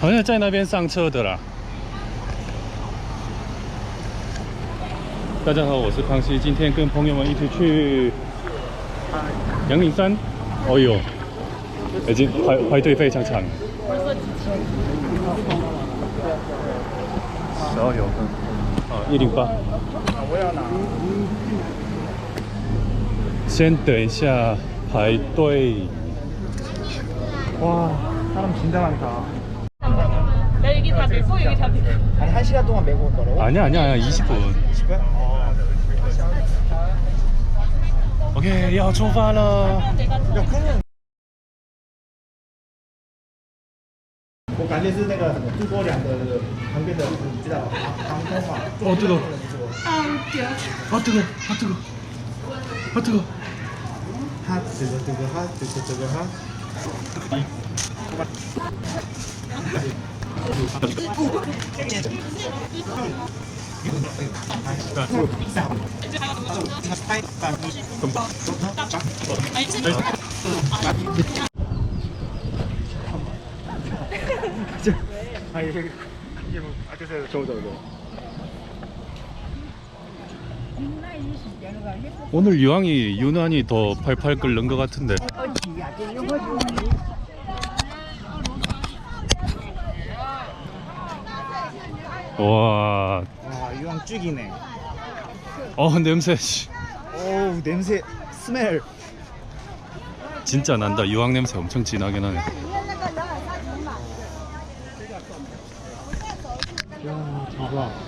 好像在那边上车的啦。大家好，我是康熙，今天跟朋友们一起去阳明山。哦、哎、呦，已经排排队非常长。十二月份，啊，一零八。我要拿。先等一下排队。 와, 사람 진짜 많다. 나 여기 다 메고 여기 다 메고 아니, 한 시간 동안 메고 올 거라고? 아니야 아니야 20분. 10분? 어. OK，要出发了。 내가 야, 그러면. 我感觉是那个什么诸葛亮的旁边的，你知道航航空嘛？哦这个아 웃겨 아 뜨거, 아 뜨거, 아 뜨거. 哈，这个这个哈，这个这个哈。 아 이게 뭐 아저씨 저거 저거. 오늘 유황이 유난히 더 팔팔 끓는 것 같은데. 와, 와 이왕 쭉이네. 어 냄새 씨. 어우 냄새 스멜. 진짜 난다. 유황 냄새 엄청 진하게 나네. 야 봐봐.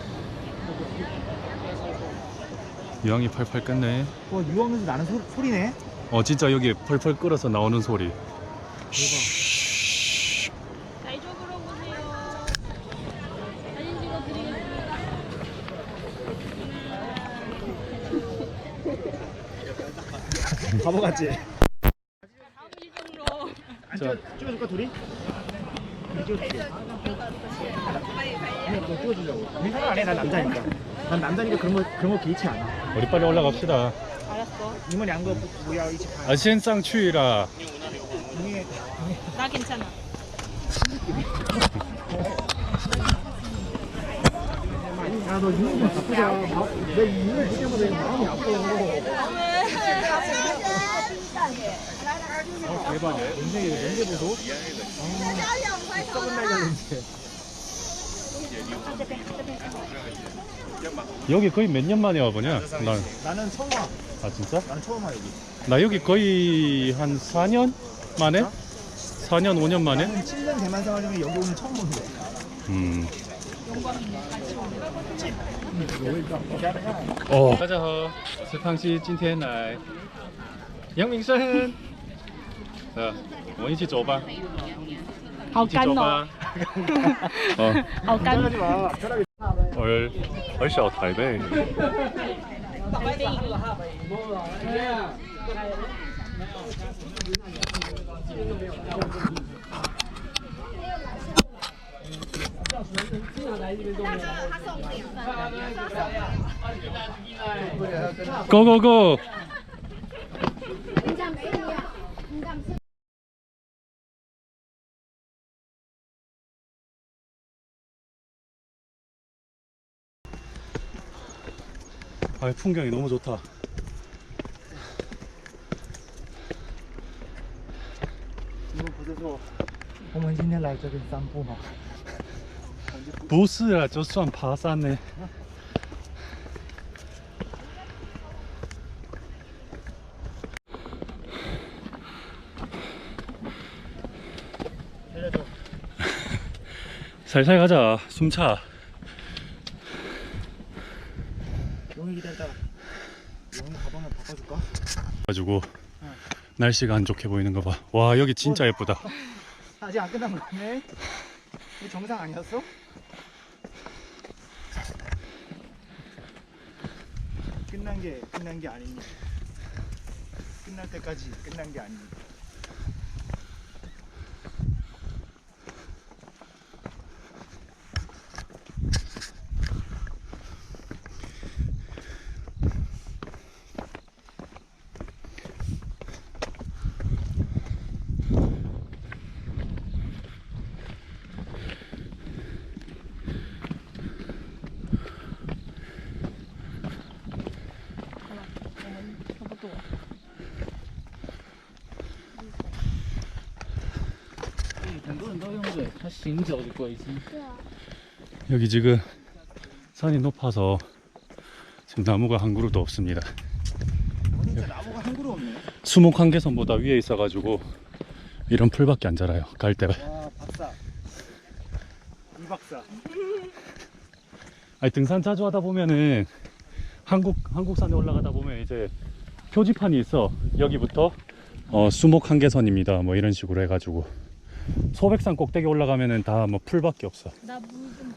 유황이 팔팔 끓네. 와 유황에서 나는 소, 소리네. 어 진짜 여기 펄펄 끓어서 나오는 소리. 자 이쪽으로 보세요 사진 찍어드리겠습니다 바보 같지? 다음 일정으로 안 찍어, 찍어줄까 둘이? 찍어줄게. 아니 너 찍어주려고. 우리 사람 안해 난 남자니까. 난 남자니까 그런 거 그런 거 개의치 않아. 우리 빨리 올라갑시다. 알았어 你们两个不要一起拍。 아, 先上去啦.你 나 괜찮아 야너 이런 거 바쁘다. 내 이걸 볼 때마다 마음이 아파. 어 대박. 냄새 냄새 보소. 아, 썩은 날가 냄새. 여기 거의 몇 년 만에 와보냐? 난. 나는 처음 와. 아 진짜? 나는 처음 와 여기. 나 여기 거의 한 4년 만에? 4년 5년 만에? 나는 7년 대만 생활 중에 여기 오늘 처음 보는 거야. 음. 어. 大家好，我是康熙，今天来阳明山。呃，我们一起走吧，一起走吧。哦， 어 깐. 편하지 마. 편하게. 我我笑台妹。Go go go！ 아, 풍경이 너무 좋다. 你们不是说我们今天来这边散步吗？不是啊，就算爬山呢。 살려줘. 살살 가자. 숨차. 가지고 날씨가 안 좋게 보이는 거 봐. 와 여기 진짜 예쁘다. 아직 안 끝난 거네. 이 정상 아니었어? 끝난 게 끝난 게 아닙니다. 끝날 때까지 끝난 게 아닙니 여기 지금 산이 높아서 지금 나무가 한 그루도 없습니다. 나무가 한 그루 없네. 수목 한계선보다 위에 있어가지고 이런 풀밖에 안 자라요. 갈 때가. 와 박사. 이 박사. 아니 등산 자주 하다 보면은 한국 한국산에 올라가다 보면 이제 표지판이 있어. 여기부터 어, 수목 한계선입니다. 뭐 이런 식으로 해가지고 소백산 꼭대기 올라가면은 다 뭐 풀밖에 없어. 나 물 좀.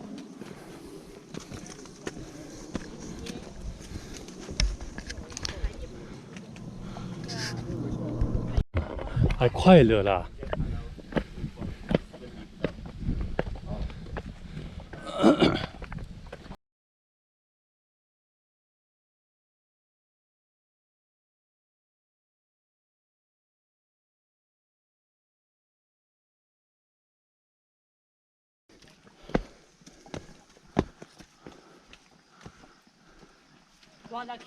아, 콰일러라.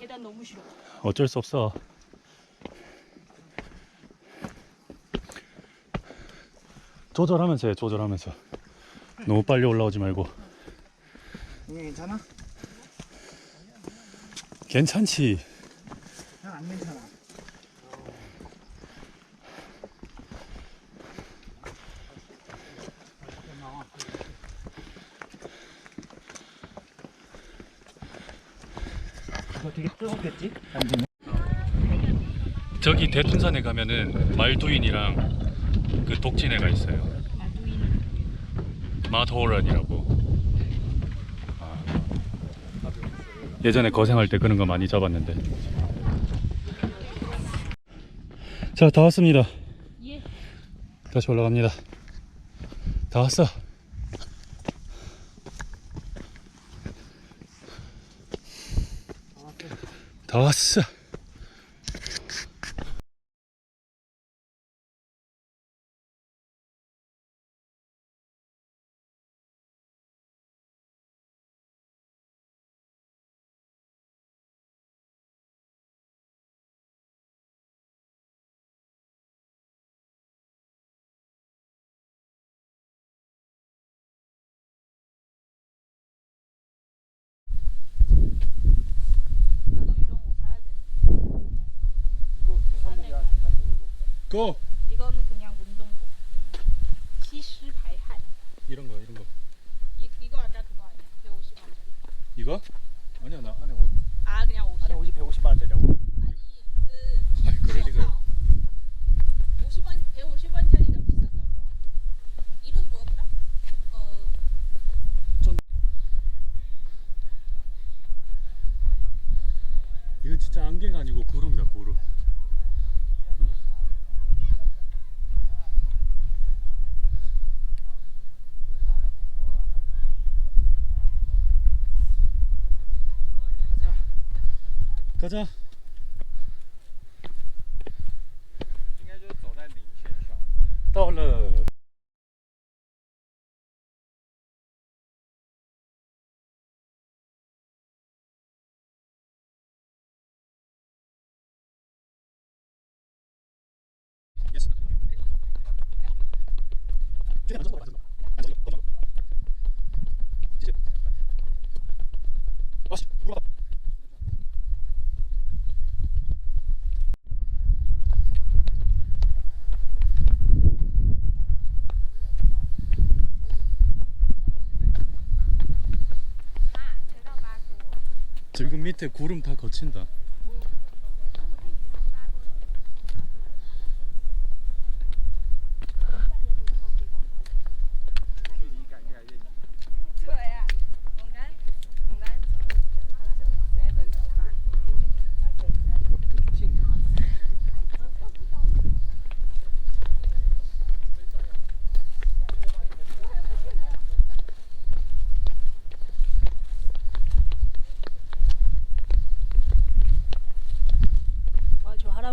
계단 너무 싫어. 어쩔 수 없어. 조절하면서 해, 조절하면서. 너무 빨리 올라오지 말고. 이게 괜찮아? 괜찮지. 난안 괜찮아. 되게 뜨겁겠지? 완전히. 저기 대둔산에 가면은 말두인이랑 그 독진해가 있어요. 마토런이라고. 아. 예전에 거생할 때 그런 거 많이 잡았는데. 자, 다 왔습니다. 예. 다시 올라갑니다. 다 왔어. 다 왔어. 나도 이런 옷 사야 돼. 고! 이거는 그냥 운동복. 시스 발汗. 이런 거, 이런 거. 이 이거 아까 그거 아니야? 150원짜리. 이거? 아니야, 나 안에 옷. 아 그냥 옷이야. 안에 옷이 150만 원짜리라고? 아니 그 아이, 그럴 리가. 50원 150원짜리가 비쌌다고. 이름 뭐더라? 어 이건 진짜 안개가 아니고 구름이다, 구름. 가자. 지금 밑에 구름 다 거친다.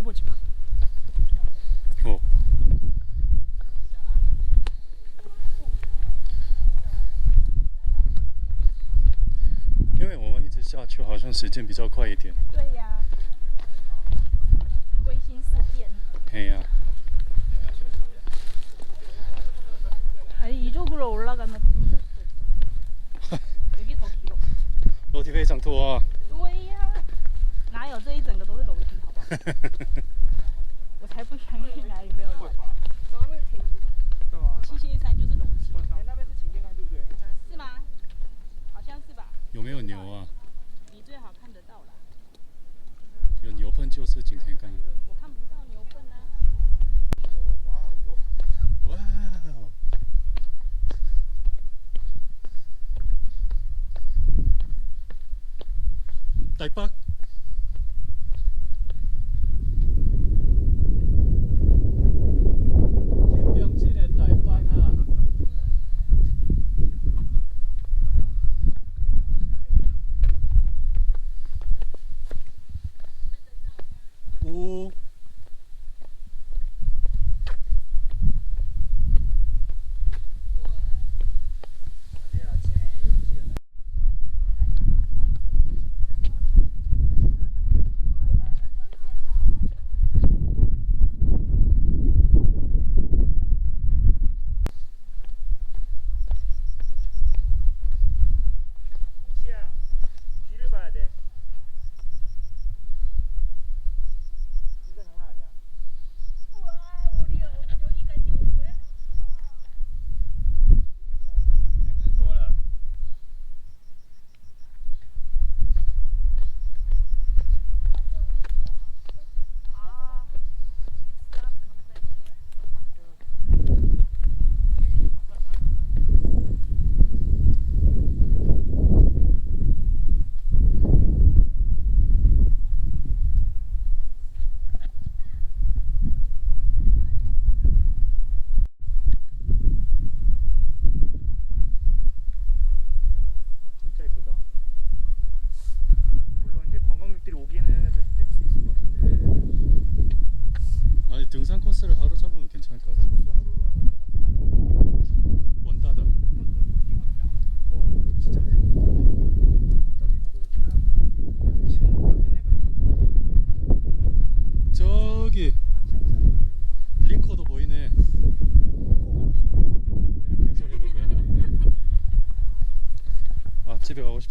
와 저 할아버지 봐. 어. 因为我们一直下去，好像时间比较快一点。对呀。归心似箭. 嘿呀、 아니 이쪽으로 위로 올라가면 더 힘들 수도 있어. 여기 더 길어. 楼梯非常多啊。 我才不相信哪里没有楼梯。对吗？七星山就是楼梯，哎，那边是擎天岗对不对？是吗？好像是吧？有没有牛啊？你最好看得到了。有牛粪就是景天岗。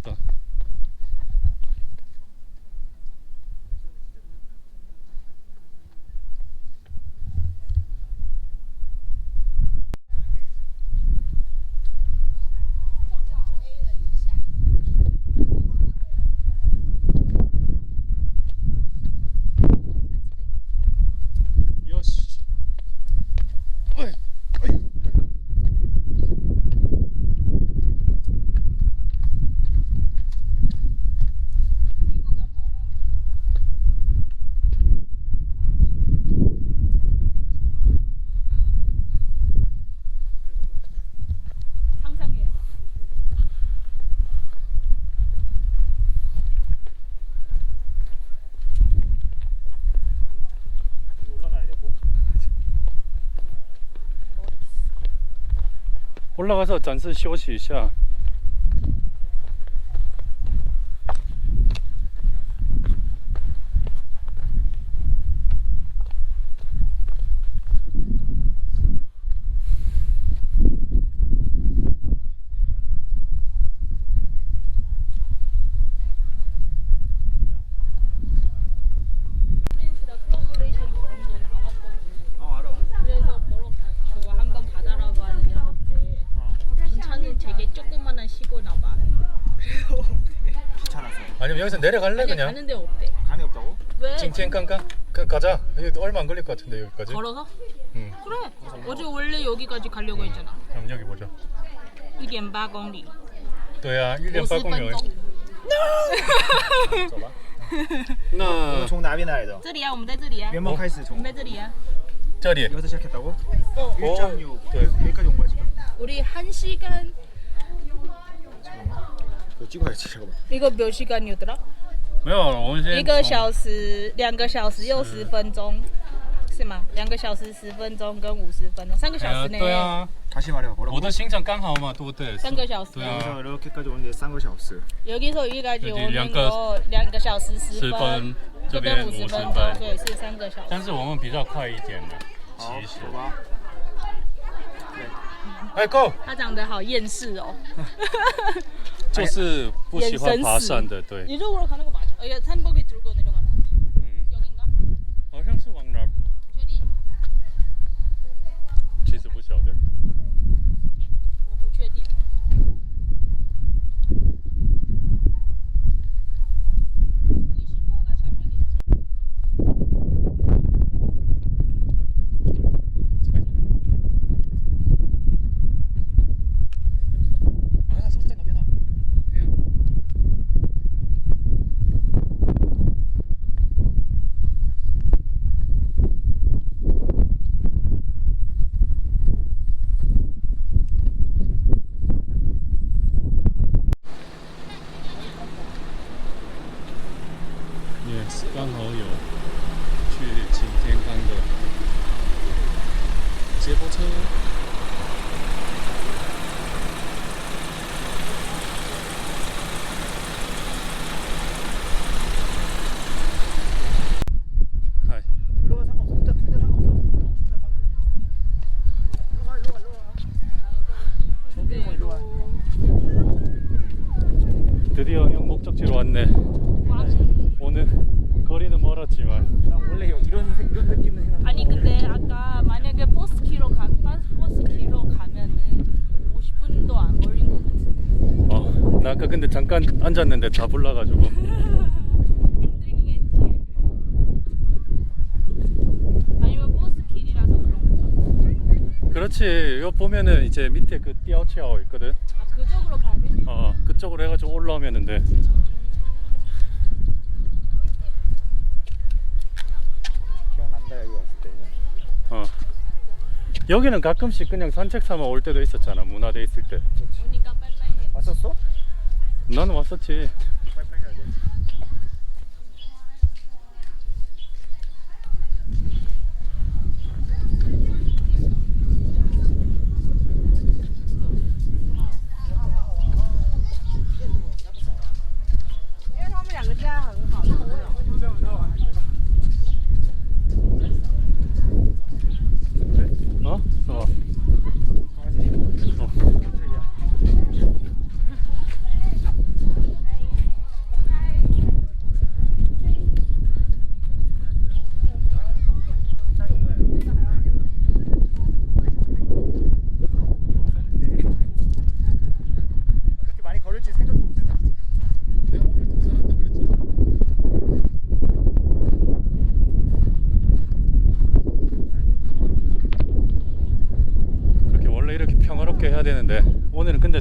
что. 올라가서 잠시 休息一下. 여기서 내려갈래 아니 그냥? 가는데 없대. 간이 없다고? 왜? 징티엔강가? 그 가자. 여기 얼마 안 걸릴 것 같은데 여기까지. 걸어서? 응. 그래. 어제 원래 여기까지 가려고 했잖아. 그럼 여기 보자. 1.8公里.对啊，一点50八公里而已。走吧。我那们从哪边来的？这里啊，我们在这里啊，原本开始从我们在这里啊。这里 여기서 시작했다고? 어. 1.6 네. 여기까지 온 거야 지금? 우리 한 시간 잠깐만 이거 찍어야지 잠깐만 이거 몇 시간이었더라? 没有，我们先一个小时、两个小时又十分钟，是吗？两个小时十分钟跟五十分钟，三个小时呢？对啊， 다시 말해봐 뭐라고? 我的行程刚好嘛，对不对？三个小时。对啊 여기서 이렇게까지 오는데 3个小时 여기서 여기까지 여기 오는 两个거两个小时十十分分，这这边五十边五十分钟，分，对，是三个小时。但是我们比较快一点的，好其实走吧 哎，Go！他长得好厌世哦。 就是不喜欢爬山的，对。你肉肉看那个马，哎呀，他那个给丢过那种。 목적지로 왔네. 오늘 거리는 멀었지만 난 원래 이런 생- 이런 느낌은 생각. 아니 근데 아까 만약에 버스키로 가 버스- 버스키로 가면은 50분도 안 걸린 것 같은데 어, 나 아까 근데 잠깐 앉았는데 다 불러가지고 힘들긴 했지 아니면 버스길이라서 그런 거죠? 그렇지. 요 보면은 이제 밑에 그 띠아오치아오 있거든. 아 그쪽으로 가야 돼? 어, 그쪽으로 해가지고 올라오면 돼. 기억난다 여기 왔을 때. 어. 여기는 가끔씩 그냥 산책 삼아 올 때도 있었잖아. 문화대 있을 때. 오니까 빨리 해 왔었어? 나는 왔었지. 빨리빨리 해야 돼. 어? 어. 강아지. 어. 깜짝이야. 그렇게 많이 걸을지 생각도 못했다. 내가 오늘 등산한다 그랬지. 그렇게 원래 이렇게 평화롭게 해야 되는데 오늘은 근데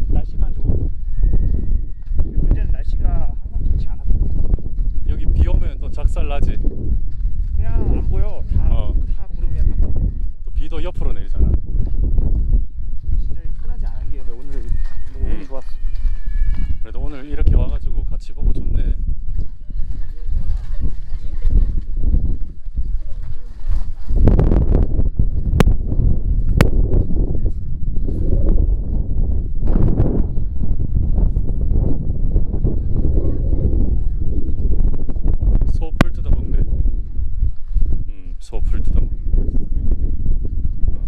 나지 그냥 안 보여. 다, 어. 다 구름이야. 다. 또 비도 옆으로 내리잖아 진짜 흔하지 않은 게 근데 오늘 오늘 음. 좋았어. 그래도 오늘 이렇게 와가지고 같이 보고 좋네 소풀 뜯어먹네 음 소풀 뜯어먹네 어.